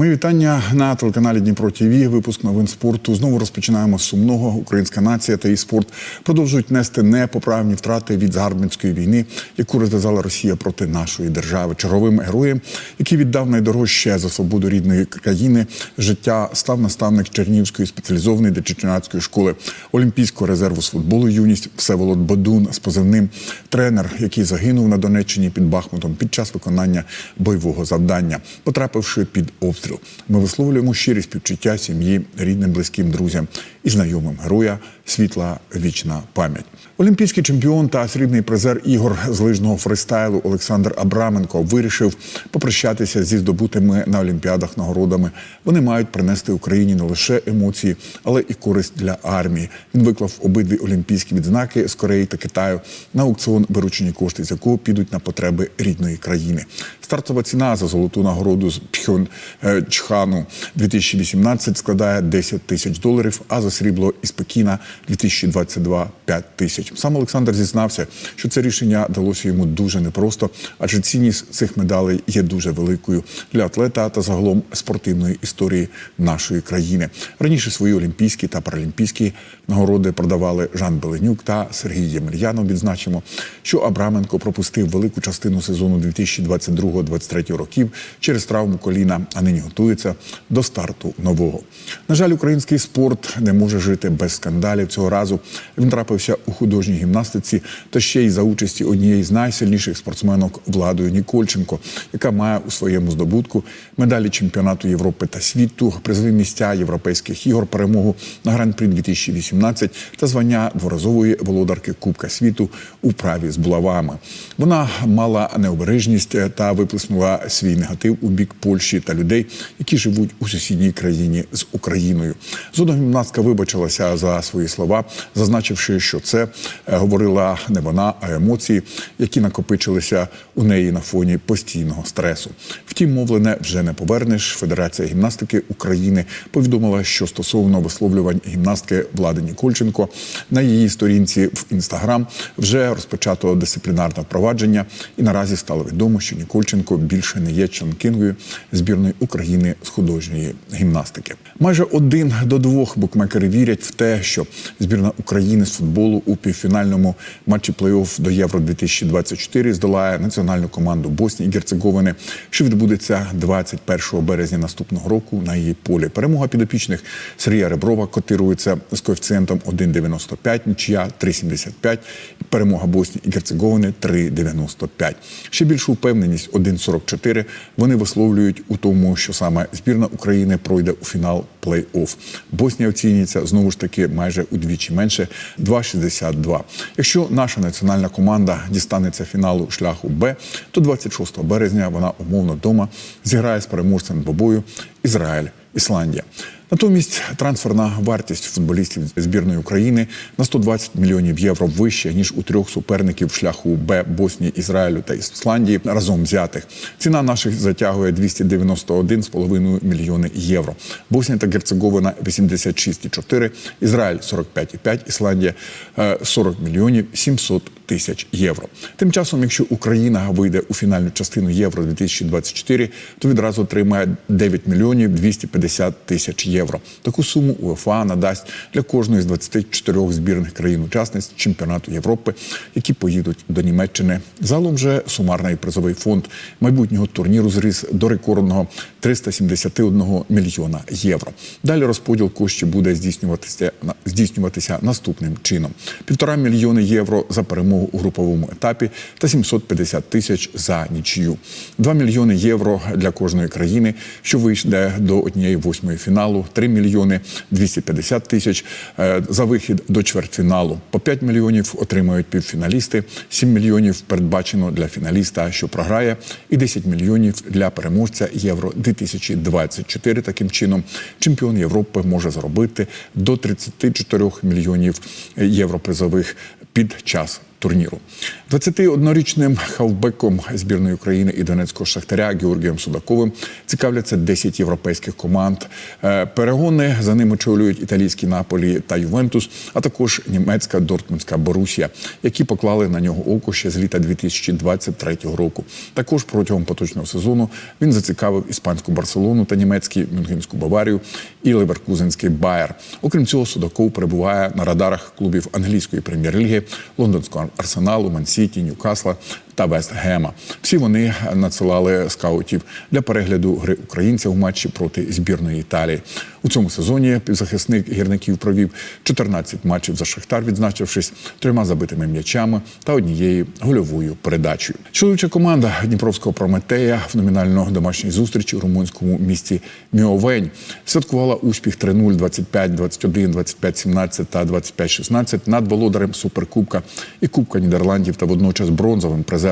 Мої вітання на телеканалі Дніпро ТІВІ. Випуск новин спорту. Знову розпочинаємо з сумного. Українська нація та її спорт продовжують нести непоправні втрати від загарбницької війни, яку розв'язала Росія проти нашої держави. Черговим героєм, який віддав найдорожче за свободу рідної країни, життя став наставник Чернівської спеціалізованої дичеченацької школи Олімпійського резерву з футболу юність Всеволод Бодун з позивним тренер, який загинув на Донеччині під Бахмутом під час виконання бойового завдання, потрапивши під обстріл. Ми висловлюємо щирі співчуття сім'ї, рідним, близьким друзям і знайомим героя. Світла вічна пам'ять. Олімпійський чемпіон та срібний призер ігор з лижного фристайлу Олександр Абраменко вирішив попрощатися зі здобутими на олімпіадах нагородами. Вони мають принести Україні не лише емоції, але і користь для армії. Він виклав обидві олімпійські відзнаки з Кореї та Китаю на аукціон, виручені кошти з якого підуть на потреби рідної країни. Стартова ціна за золоту нагороду з Пхьончхану 2018 складає 10 тисяч доларів, а за срібло із Пекіна 2022 – 5 тисяч. Сам Олександр зізнався, що це рішення далося йому дуже непросто, адже цінність цих медалей є дуже великою для атлета та загалом спортивної історії нашої країни. Раніше свої олімпійські та паралімпійські нагороди продавали Жан Беленюк та Сергій Ємельянов. Відзначимо, що Абраменко пропустив велику частину сезону 2022-2023 років через травму коліна, а нині готується до старту нового. На жаль, український спорт не може жити без скандалів. Цього разу він трапився у художній гімнастиці та ще й за участі однієї з найсильніших спортсменок Владою Нікольченко, яка має у своєму здобутку медалі чемпіонату Європи та світу, призові місця європейських ігор, перемогу на гран-прі 2018 та звання дворазової володарки Кубка світу у праві з булавами. Вона мала необережність та виплеснула свій негатив у бік Польщі та людей, які живуть у сусідній країні з Україною. Згодом гімнастка вибачилася за свої слова, зазначивши, що це е, говорила не вона, а емоції, які накопичилися у неї на фоні постійного стресу. Втім, мовлене вже не повернеш. Федерація гімнастики України повідомила, що стосовно висловлювань гімнастки Влади Нікольченко на її сторінці в інстаграм вже розпочато дисциплінарне провадження, і наразі стало відомо, що Нікольченко більше не є членкингою збірної України з художньої гімнастики. Майже один до двох букмекери вірять в те, що збірна України з футболу у півфінальному матчі плей-офф до Євро 2024 здолає національну команду Боснії і Герцеговини, що відбудеться 21 березня наступного року на її полі. Перемога підопічних Сергія Реброва котирується з коефіцієнтом 1,95, нічия 3,75, перемога Боснії і Герцеговини 3,95. Ще більшу впевненість 1,44 вони висловлюють у тому, що саме збірна України пройде у фінал плей-офф. Боснія оцінюється знову ж таки майже удвічі менше 2,62. Якщо наша національна команда дістанеться фіналу шляху Б, то 26 березня вона умовно вдома зіграє з переможцем двобою Ізраїль. Ісландія. Натомість трансферна вартість футболістів збірної України на 120 мільйонів євро вища ніж у трьох суперників шляху Б Боснії, Ізраїлю та Ісландії разом взятих. Ціна наших затягує 291,5 мільйони євро. Боснія та Герцеговина 86,4, Ізраїль 45,5, Ісландія е, 40 мільйонів 700 тисяч євро. Тим часом, якщо Україна вийде у фінальну частину Євро 2024, то відразу отримає 9 мільйонів 250 тисяч євро. Таку суму УЕФА надасть для кожної з 24 збірних країн-учасниць чемпіонату Європи, які поїдуть до Німеччини. Залом же сумарний призовий фонд майбутнього турніру зріс до рекордного 371 мільйона євро. Далі розподіл коштів буде здійснюватися здійснюватися наступним чином: півтора мільйони євро за перемогу у груповому етапі та 750 тисяч за нічию. 2 мільйони євро для кожної країни, що вийде до однієї восьмої фіналу, 3 мільйони 250 тисяч е, за вихід до чвертьфіналу. По 5 мільйонів отримають півфіналісти, 7 мільйонів передбачено для фіналіста, що програє, і 10 мільйонів для переможця євро 2024. Таким чином, чемпіон Європи може заробити до 34 мільйонів євро призових під час турніру. 21-річним хавбеком збірної України і Донецького шахтаря Георгієм Судаковим цікавляться 10 європейських команд. Е, Перегони за ними очолюють італійські Наполі та Ювентус, а також німецька Дортмундська Борусія, які поклали на нього око ще з літа 2023 року. Також протягом поточного сезону він зацікавив іспанську Барселону та німецький Мюнхенську Баварію і Леверкузенський Байер. Окрім цього, Судаков перебуває на радарах клубів англійської прем'єр-ліги, лондонського арсеналу, Мансіті, Ньюкасла та Вестгема. Всі вони надсилали скаутів для перегляду гри українця у матчі проти збірної Італії. У цьому сезоні півзахисник гірників провів 14 матчів за Шахтар, відзначившись трьома забитими м'ячами та однією гольовою передачею. Чоловіча команда Дніпровського Прометея в номінально домашній зустрічі у румунському місті Міовень святкувала успіх 3-0, 25-21, 25-17 та 25-16 над володарем Суперкубка і Кубка Нідерландів та водночас бронзовим призером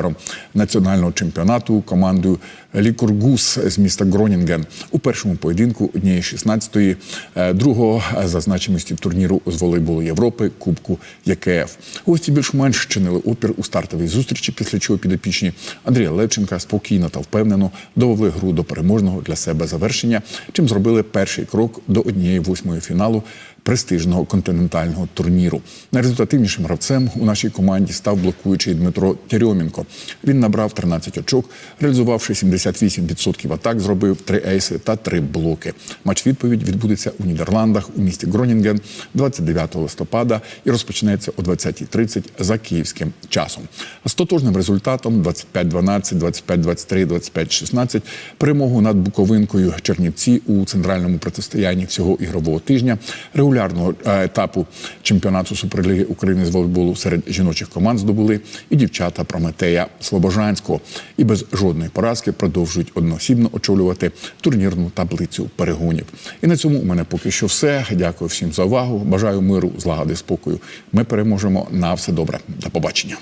національного чемпіонату командою Лікургус з міста Гронінген у першому поєдинку однієї 16-ї, е, другого за значимості турніру з волейболу Європи Кубку ЄКФ. Гості більш-менш чинили опір у стартовій зустрічі, після чого підопічні Андрія Левченка спокійно та впевнено довели гру до переможного для себе завершення, чим зробили перший крок до однієї восьмої фіналу престижного континентального турніру. Найрезультативнішим гравцем у нашій команді став блокуючий Дмитро Тєрьомінко. Він набрав 13 очок, реалізувавши 78% атак, зробив три ейси та три блоки. Матч відповідь відбудеться у Нідерландах у місті Гронінген 29 листопада і розпочнеться о 20.30 за київським часом. З тотожним результатом 25-12, 25-23, 25-16 перемогу над Буковинкою Чернівці у центральному протистоянні всього ігрового тижня регулярного е, етапу чемпіонату Суперліги України з волейболу серед жіночих команд здобули і дівчата Прометея Слобожанського. І без жодної поразки продовжують одноосібно очолювати турнірну таблицю перегонів. І на цьому у мене поки що все. Дякую всім за увагу. Бажаю миру, злагоди, спокою. Ми переможемо на все добре. До побачення.